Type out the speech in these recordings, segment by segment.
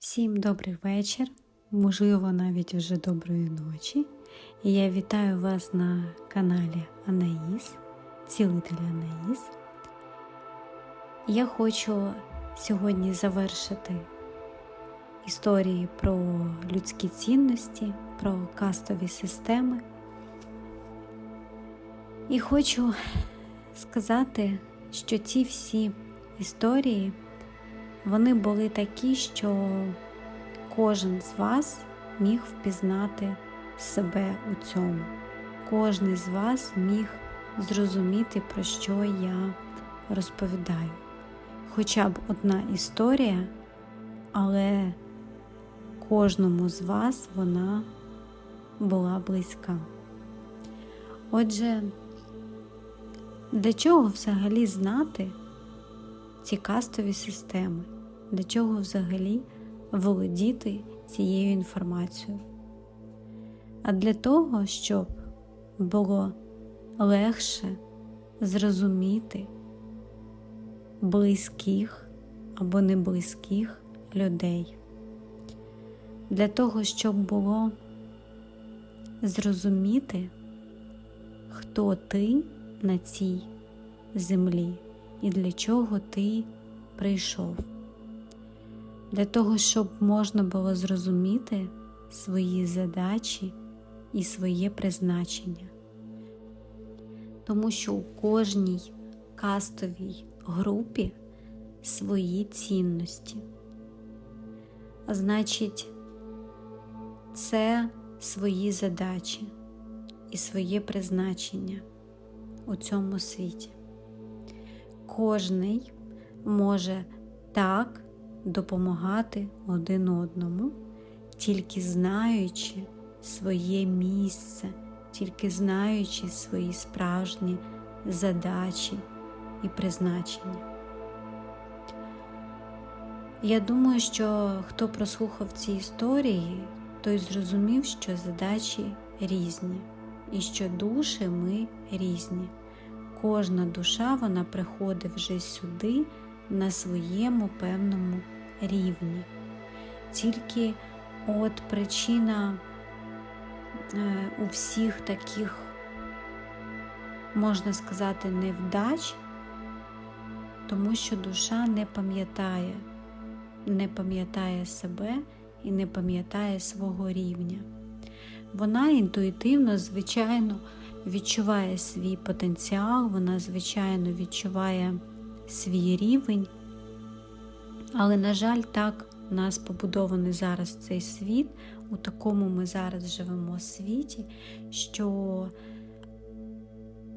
Всім добрий вечір, можливо, навіть вже доброї ночі. І я вітаю вас на каналі Анаїс, цілитель Анаїс. Я хочу сьогодні завершити історії про людські цінності, про кастові системи. І хочу сказати, що ці всі історії вони були такі, що кожен з вас міг впізнати себе у цьому. Кожен з вас міг зрозуміти, про що я розповідаю. Хоча б одна історія, але кожному з вас вона була близька. Отже, для чого взагалі знати ці кастові системи? Для чого взагалі володіти цією інформацією? А для того, щоб було легше зрозуміти близьких або неблизьких людей. Для того, щоб було зрозуміти, хто ти на цій землі і для чого ти прийшов. Для того, щоб можна було зрозуміти свої задачі і своє призначення. Тому що у кожній кастовій групі свої цінності. А значить, це свої задачі і своє призначення у цьому світі. Кожний може так допомагати один одному, тільки знаючи своє місце, тільки знаючи свої справжні задачі і призначення. Я думаю, що хто прослухав ці історії, той зрозумів, що задачі різні, і що душі ми різні. Кожна душа вона приходить вже сюди на своєму певному рівні. Тільки от причина е, у всіх таких, можна сказати, невдач, тому що душа не пам'ятає, не пам'ятає себе і не пам'ятає свого рівня. Вона інтуїтивно, звичайно, відчуває свій потенціал, вона, звичайно, відчуває свій рівень. Але, на жаль, так у нас побудований зараз цей світ, у такому ми зараз живемо світі, що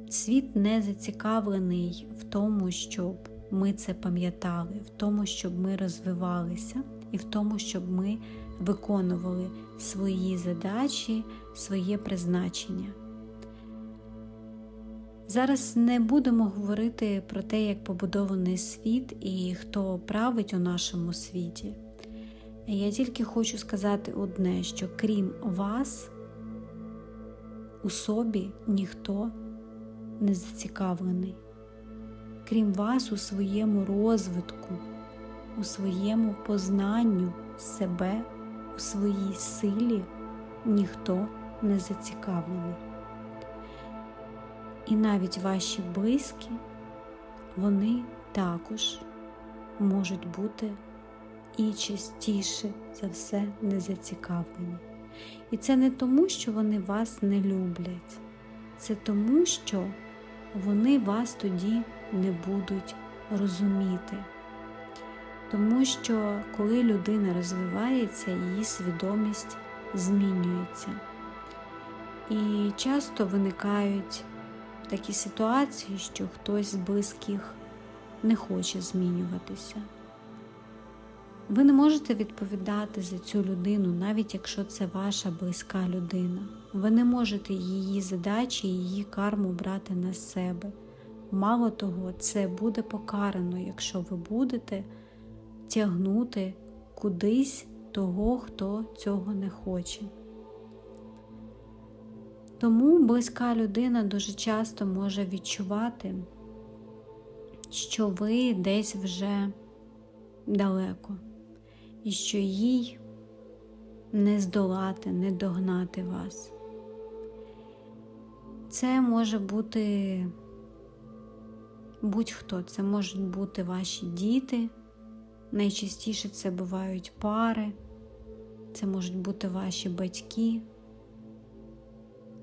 світ не зацікавлений в тому, щоб ми це пам'ятали, в тому, щоб ми розвивалися, і в тому, щоб ми виконували свої задачі, своє призначення. Зараз не будемо говорити про те, як побудований світ і хто править у нашому світі. Я тільки хочу сказати одне, що крім вас, у собі ніхто не зацікавлений. Крім вас, у своєму розвитку, у своєму познанню себе, у своїй силі ніхто не зацікавлений. І навіть ваші близькі, вони також можуть бути і частіше за все не зацікавлені. І це не тому, що вони вас не люблять, це тому, що вони вас тоді не будуть розуміти. Тому що коли людина розвивається, її свідомість змінюється. І часто виникають такі ситуації, що хтось з близьких не хоче змінюватися. Ви не можете відповідати за цю людину, навіть якщо це ваша близька людина. Ви не можете її задачі, її карму брати на себе. Мало того, це буде покарано, якщо ви будете тягнути кудись того, хто цього не хоче. Тому близька людина дуже часто може відчувати, що ви десь вже далеко. і що їй не здолати, не догнати вас. Це може бути будь-хто, це можуть бути ваші діти. Найчастіше це бувають пари, це можуть бути ваші батьки,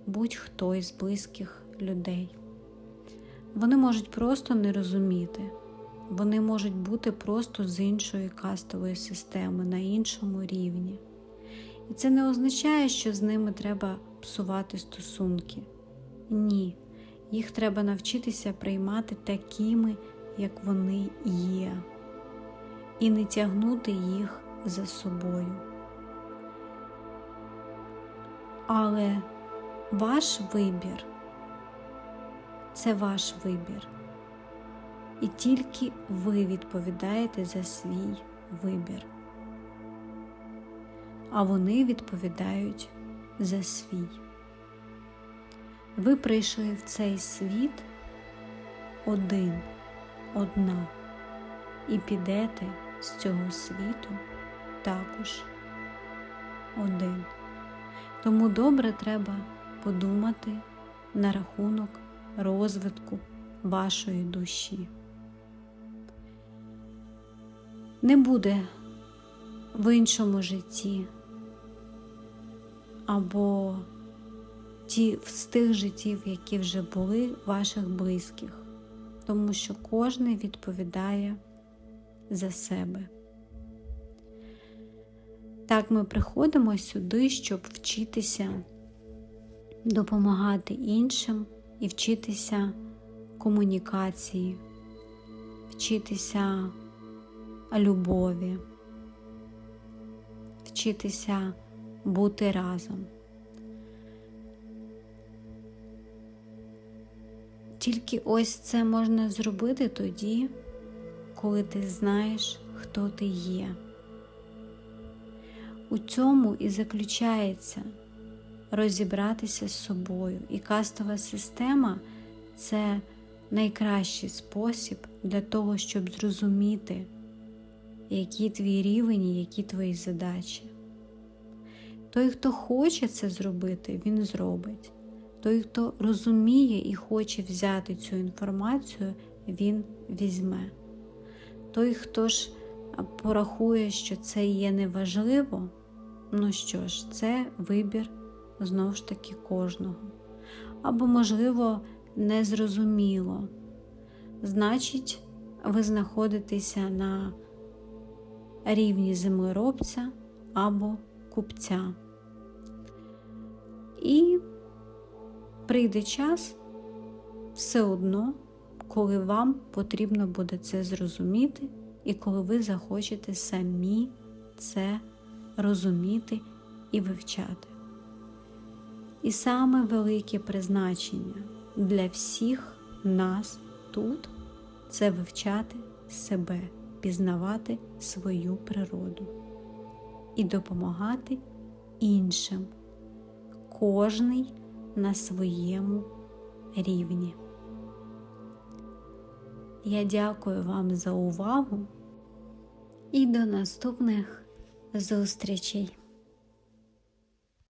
будь-хто із близьких людей. Вони можуть просто не розуміти, вони можуть бути просто з іншої кастової системи на іншому рівні. І це не означає, що з ними треба псувати стосунки. Ні, їх треба навчитися приймати такими, як вони є, і не тягнути їх за собою. Але ваш вибір це ваш вибір. І тільки ви відповідаєте за свій вибір. А вони відповідають за свій. Ви прийшли в цей світ один, одна, і підете з цього світу також один. Тому добре треба подумати на рахунок розвитку вашої душі. Не буде в іншому житті або ті з тих життів, які вже були ваших близьких, тому що кожен відповідає за себе. Так ми приходимо сюди, щоб вчитися допомагати іншим і вчитися комунікації, вчитися любові, вчитися бути разом. Тільки ось це можна зробити тоді, коли ти знаєш, хто ти є. У цьому і заключається розібратися з собою. І кастова система це найкращий спосіб для того, щоб зрозуміти, який твій рівень і які твої задачі. Той, хто хоче це зробити, він зробить. Той, хто розуміє і хоче взяти цю інформацію, він візьме. Той, хто ж порахує, що це є неважливо, ну що ж, це вибір знову ж таки кожного. Або, можливо, незрозуміло. Значить, ви знаходитеся на рівні землеробця або купця. І прийде час все одно, коли вам потрібно буде це зрозуміти, і коли ви захочете самі це розуміти і вивчати. І саме велике призначення для всіх нас тут це вивчати себе, пізнавати свою природу і допомагати іншим, кожний на своєму рівні. Я дякую вам за увагу і до наступних зустрічей!